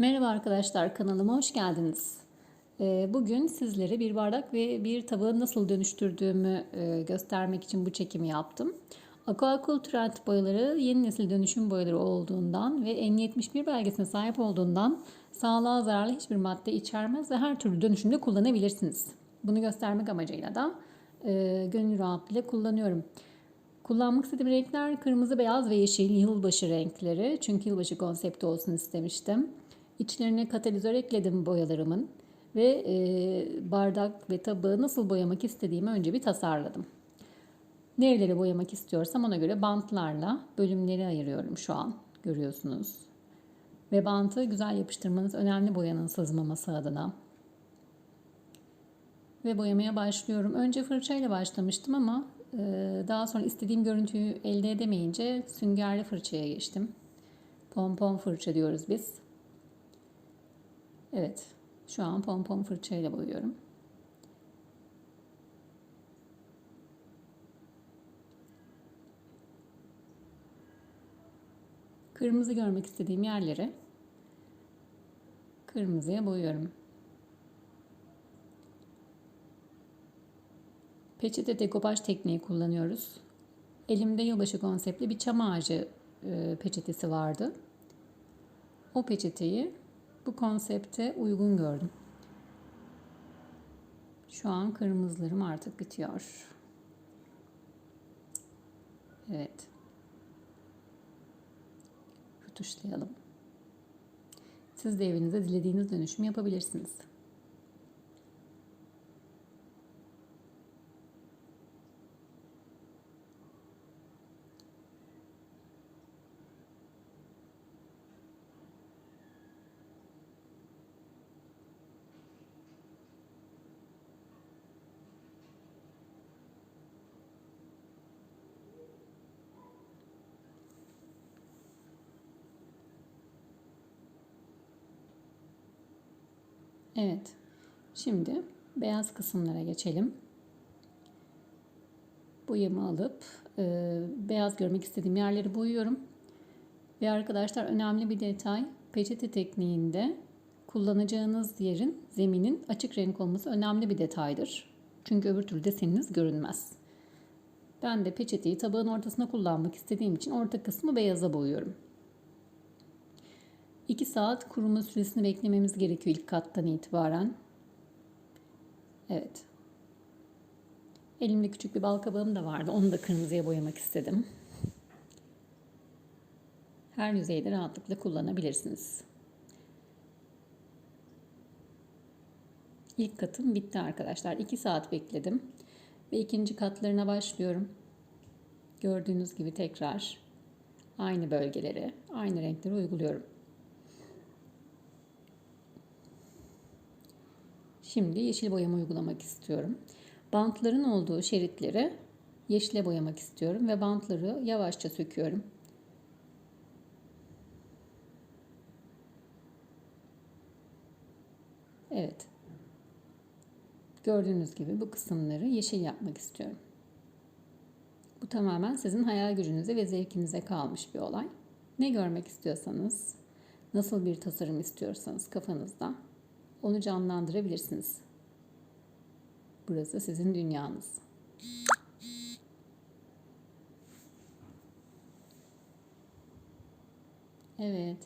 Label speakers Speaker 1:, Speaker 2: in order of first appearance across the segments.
Speaker 1: Merhaba arkadaşlar kanalıma hoş geldiniz. Ee, Bugün sizlere bir bardak ve bir tabağı nasıl dönüştürdüğümü e, göstermek için bu çekimi yaptım. Aquaculture boyaları yeni nesil dönüşüm boyaları olduğundan ve N71 belgesine sahip olduğundan sağlığa zararlı hiçbir madde içermez ve her türlü dönüşümde kullanabilirsiniz. Bunu göstermek amacıyla da e, gönül rahatlığıyla kullanıyorum. Kullanmak istediğim renkler kırmızı, beyaz ve yeşil yılbaşı renkleri. Çünkü yılbaşı konsepti olsun istemiştim. İçlerine katalizör ekledim boyalarımın. Ve e, bardak ve tabağı nasıl boyamak istediğimi önce bir tasarladım. Nereleri boyamak istiyorsam ona göre bantlarla bölümleri ayırıyorum şu an. Görüyorsunuz. Ve bantı güzel yapıştırmanız önemli boyanın sızmaması adına. Ve boyamaya başlıyorum. Önce fırçayla başlamıştım ama ee, daha sonra istediğim görüntüyü elde edemeyince süngerli fırçaya geçtim. Pompon fırça diyoruz biz. Evet, şu an pompon fırçayla boyuyorum. Kırmızı görmek istediğim yerleri kırmızıya boyuyorum. Peçete dekopaj tekniği kullanıyoruz. Elimde yılbaşı konseptli bir çam ağacı e, peçetesi vardı. O peçeteyi bu konsepte uygun gördüm. Şu an kırmızılarım artık bitiyor. Evet. Rutuşlayalım. Siz de evinizde dilediğiniz dönüşümü yapabilirsiniz. Evet. Şimdi beyaz kısımlara geçelim. Boyamı alıp e, beyaz görmek istediğim yerleri boyuyorum. Ve arkadaşlar önemli bir detay peçete tekniğinde kullanacağınız yerin zeminin açık renk olması önemli bir detaydır. Çünkü öbür türlü deseniniz görünmez. Ben de peçeteyi tabağın ortasına kullanmak istediğim için orta kısmı beyaza boyuyorum. 2 saat kuruma süresini beklememiz gerekiyor ilk kattan itibaren. Evet. Elimde küçük bir balkabağım da vardı. Onu da kırmızıya boyamak istedim. Her yüzeyde rahatlıkla kullanabilirsiniz. İlk katım bitti arkadaşlar. 2 saat bekledim. Ve ikinci katlarına başlıyorum. Gördüğünüz gibi tekrar aynı bölgelere, aynı renkleri uyguluyorum. Şimdi yeşil boyama uygulamak istiyorum. Bantların olduğu şeritleri yeşile boyamak istiyorum ve bantları yavaşça söküyorum. Evet. Gördüğünüz gibi bu kısımları yeşil yapmak istiyorum. Bu tamamen sizin hayal gücünüze ve zevkinize kalmış bir olay. Ne görmek istiyorsanız, nasıl bir tasarım istiyorsanız kafanızda onu canlandırabilirsiniz. Burası sizin dünyanız. Evet.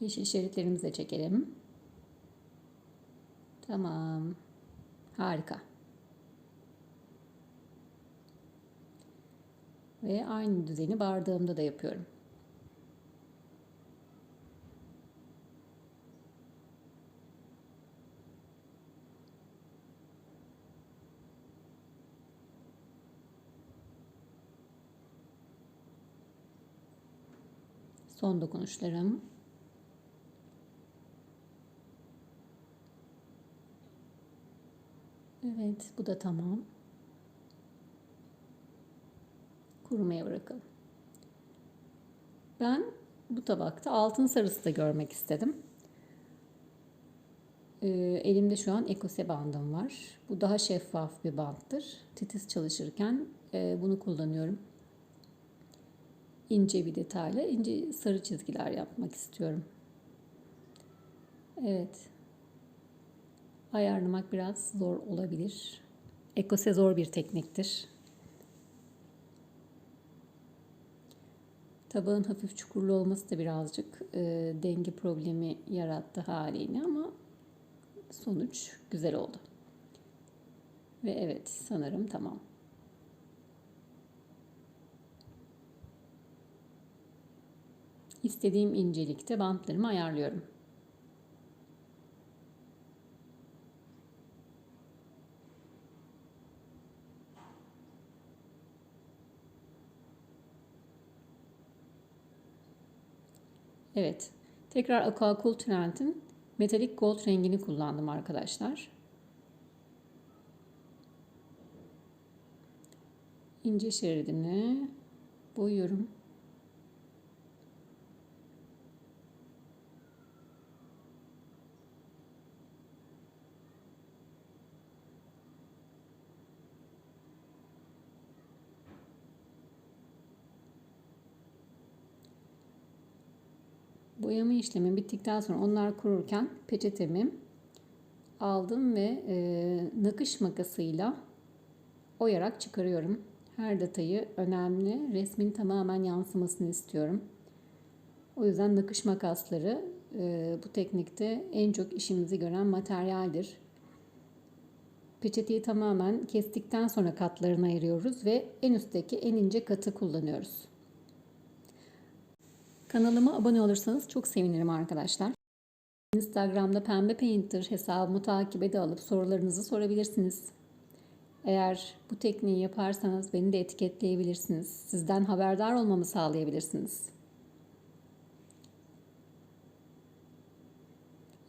Speaker 1: Yeşil şeritlerimizi de çekelim. Tamam. Harika. Ve aynı düzeni bardağımda da yapıyorum. Son dokunuşlarım. Evet, bu da tamam. Kurumaya bırakalım. Ben bu tabakta altın sarısı da görmek istedim. Ee, elimde şu an ekose bandım var. Bu daha şeffaf bir banttır. Titiz çalışırken e, bunu kullanıyorum. İnce bir detayla ince sarı çizgiler yapmak istiyorum. Evet. Ayarlamak biraz zor olabilir. Ekose zor bir tekniktir. Tabağın hafif çukurlu olması da birazcık e, denge problemi yarattı haliyle ama sonuç güzel oldu. Ve evet sanırım tamam. İstediğim incelikte bantlarımı ayarlıyorum. Evet. Tekrar Aquacool Trend'in metalik gold rengini kullandım arkadaşlar. İnce şeridini boyuyorum. Boyama işlemi bittikten sonra onlar kururken peçetemi aldım ve e, nakış makasıyla oyarak çıkarıyorum. Her detayı önemli. Resmin tamamen yansımasını istiyorum. O yüzden nakış makasları e, bu teknikte en çok işimizi gören materyaldir. Peçeteyi tamamen kestikten sonra katlarına ayırıyoruz ve en üstteki en ince katı kullanıyoruz. Kanalıma abone olursanız çok sevinirim arkadaşlar. Instagram'da Pembe Painter hesabımı takibe alıp sorularınızı sorabilirsiniz. Eğer bu tekniği yaparsanız beni de etiketleyebilirsiniz. Sizden haberdar olmamı sağlayabilirsiniz.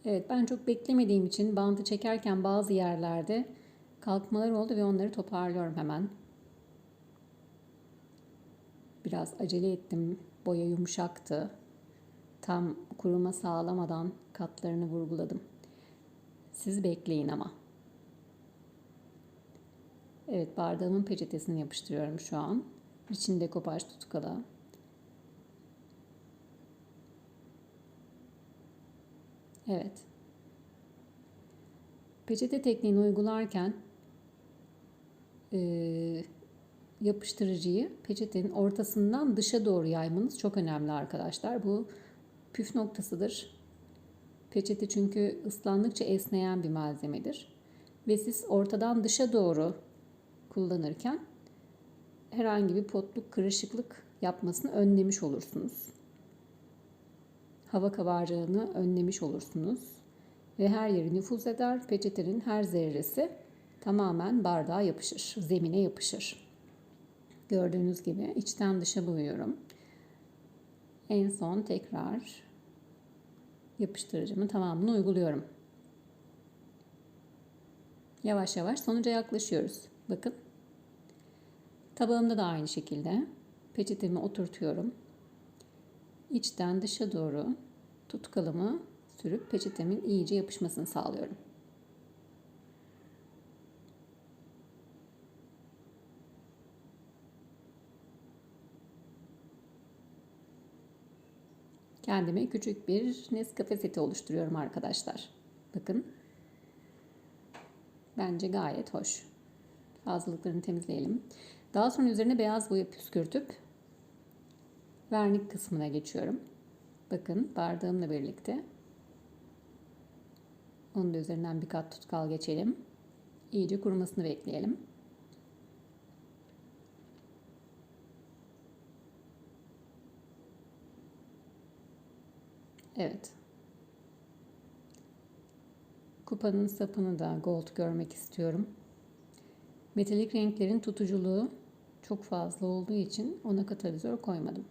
Speaker 1: Evet ben çok beklemediğim için bandı çekerken bazı yerlerde kalkmalar oldu ve onları toparlıyorum hemen. Biraz acele ettim Boya yumuşaktı. Tam kuruma sağlamadan katlarını vurguladım. Siz bekleyin ama. Evet bardağımın peçetesini yapıştırıyorum şu an. İçinde kopaj tutkala. Evet. Peçete tekniğini uygularken e, yapıştırıcıyı peçetenin ortasından dışa doğru yaymanız çok önemli arkadaşlar. Bu püf noktasıdır. Peçete çünkü ıslandıkça esneyen bir malzemedir. Ve siz ortadan dışa doğru kullanırken herhangi bir potluk, kırışıklık yapmasını önlemiş olursunuz. Hava kabarcığını önlemiş olursunuz. Ve her yeri nüfuz eder. Peçetenin her zerresi tamamen bardağa yapışır, zemine yapışır. Gördüğünüz gibi içten dışa boyuyorum. En son tekrar yapıştırıcımın tamamını uyguluyorum. Yavaş yavaş sonuca yaklaşıyoruz. Bakın. Tabağımda da aynı şekilde peçetemi oturtuyorum. İçten dışa doğru tutkalımı sürüp peçetemin iyice yapışmasını sağlıyorum. Kendime küçük bir Nescafe seti oluşturuyorum arkadaşlar. Bakın. Bence gayet hoş. Fazlalıklarını temizleyelim. Daha sonra üzerine beyaz boya püskürtüp vernik kısmına geçiyorum. Bakın bardağımla birlikte. Onun da üzerinden bir kat tutkal geçelim. İyice kurumasını bekleyelim. Evet. Kupanın sapını da gold görmek istiyorum. Metalik renklerin tutuculuğu çok fazla olduğu için ona katalizör koymadım.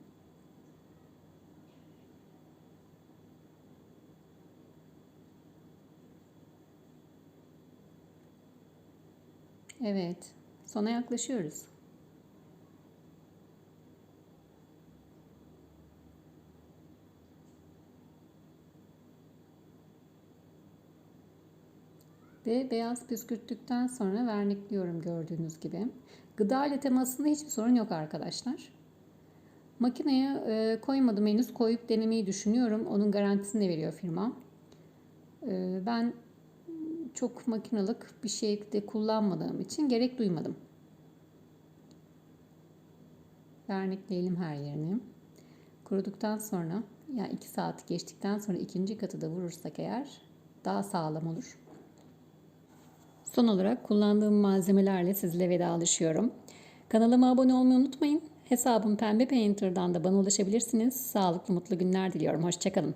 Speaker 1: Evet, sona yaklaşıyoruz. Ve beyaz püskürttükten sonra vernikliyorum gördüğünüz gibi. Gıda ile temasında hiçbir sorun yok arkadaşlar. Makineye e, koymadım henüz. Koyup denemeyi düşünüyorum. Onun garantisini de veriyor firma. E, ben çok makinalık bir şey de kullanmadığım için gerek duymadım. Vernikleyelim her yerini. Kuruduktan sonra yani 2 saat geçtikten sonra ikinci katı da vurursak eğer daha sağlam olur. Son olarak kullandığım malzemelerle sizle vedalaşıyorum. Kanalıma abone olmayı unutmayın. Hesabım Pembe Painter'dan da bana ulaşabilirsiniz. Sağlıklı mutlu günler diliyorum. Hoşçakalın.